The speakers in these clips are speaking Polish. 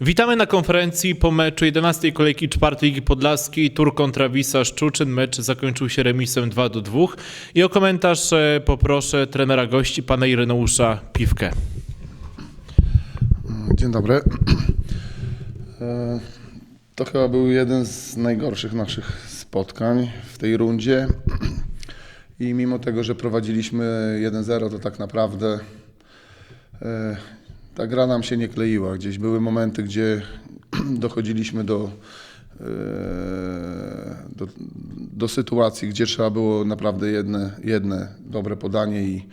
Witamy na konferencji po meczu 11 kolejki czwartej Ligi Podlaskiej. Tur kontra Wisła Szczuczyn. Mecz zakończył się remisem 2 do 2. I o komentarz poproszę trenera gości, pana Ireneusza Piwkę. Dzień dobry. E, To chyba był jeden z najgorszych naszych spotkań w tej rundzie. I mimo tego, że prowadziliśmy 1-0, to tak naprawdę e, ta gra nam się nie kleiła. Gdzieś były momenty, gdzie dochodziliśmy do, e, do, do sytuacji, gdzie trzeba było naprawdę jedne, jedne dobre podanie i,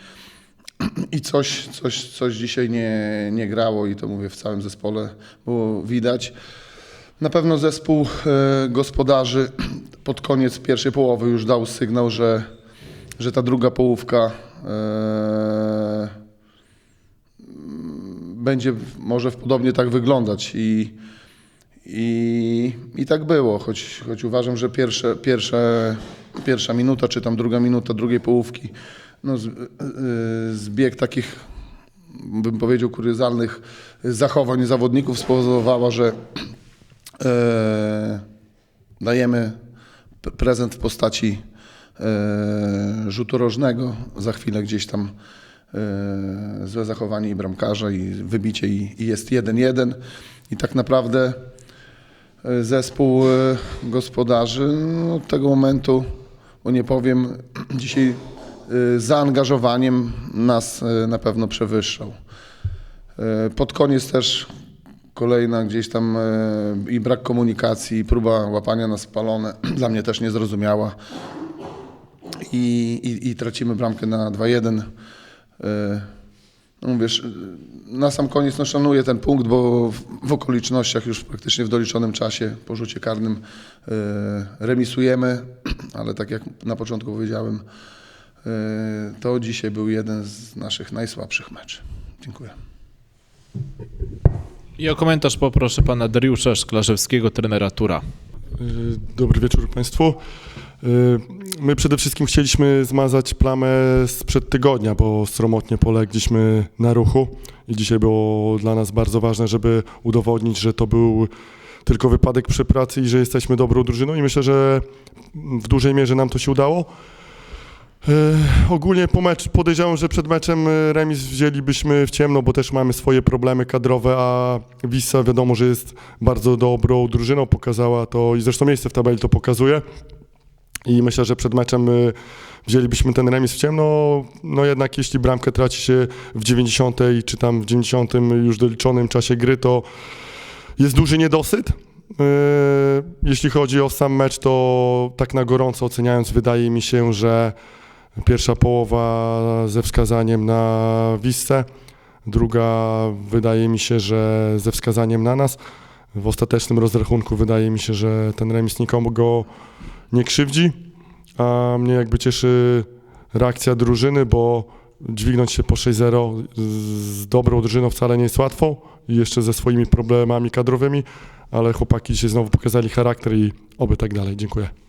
i coś, coś, coś dzisiaj nie, nie grało i to mówię w całym zespole było widać. Na pewno zespół e, gospodarzy pod koniec pierwszej połowy już dał sygnał, że, że ta druga połówka e, będzie może podobnie tak wyglądać i, i, i tak było, choć, choć uważam, że pierwsze, pierwsze, pierwsza minuta, czy tam druga minuta drugiej połówki, no, z, y, zbieg takich, bym powiedział, kuriozalnych zachowań zawodników spowodowała, że e, dajemy prezent w postaci e, rzutu rożnego. Za chwilę gdzieś tam złe zachowanie i bramkarza i wybicie i, i jest 1-1 i tak naprawdę e, zespół e, gospodarzy no, od tego momentu, bo nie powiem, dzisiaj e, zaangażowaniem nas e, na pewno przewyższał. E, Pod koniec też kolejna gdzieś tam e, i brak komunikacji, i próba łapania na spalone, dla mnie też niezrozumiała. I, i, i tracimy bramkę na 2-1. E, No mówisz, na sam koniec no, szanuję ten punkt, bo w, w okolicznościach już praktycznie w doliczonym czasie po rzucie karnym e, remisujemy, ale tak jak na początku powiedziałem, e, to dzisiaj był jeden z naszych najsłabszych meczy. Dziękuję. I o komentarz poproszę pana Dariusza Szklarzewskiego, trenera Tura. Dobry wieczór Państwu. Y, My przede wszystkim chcieliśmy zmazać plamę sprzed tygodnia, bo sromotnie polegliśmy na ruchu i dzisiaj było dla nas bardzo ważne, żeby udowodnić, że to był tylko wypadek przy pracy i że jesteśmy dobrą drużyną i myślę, że w dużej mierze nam to się udało. E, ogólnie po mecz, podejrzewam, że przed meczem e, remis wzięlibyśmy w ciemno, bo też mamy swoje problemy kadrowe, a Wissa wiadomo, że jest bardzo dobrą drużyną, pokazała to i zresztą miejsce w tabeli to pokazuje. I myślę, że przed meczem e, wzięlibyśmy ten remis w ciemno, no jednak jeśli bramkę traci się w 90 czy tam w 90 już doliczonym czasie gry, to jest duży niedosyt. Yy, Jeśli chodzi o sam mecz, to tak na gorąco oceniając, wydaje mi się, że pierwsza połowa ze wskazaniem na Wissę, druga wydaje mi się, że ze wskazaniem na nas. W ostatecznym rozrachunku wydaje mi się, że ten remis nikomu go nie krzywdzi, a mnie jakby cieszy reakcja drużyny, bo dźwignąć się po 6-0 z dobrą drużyną wcale nie jest łatwo i jeszcze ze swoimi problemami kadrowymi, ale chłopaki się znowu pokazali charakter i oby tak dalej. Dziękuję.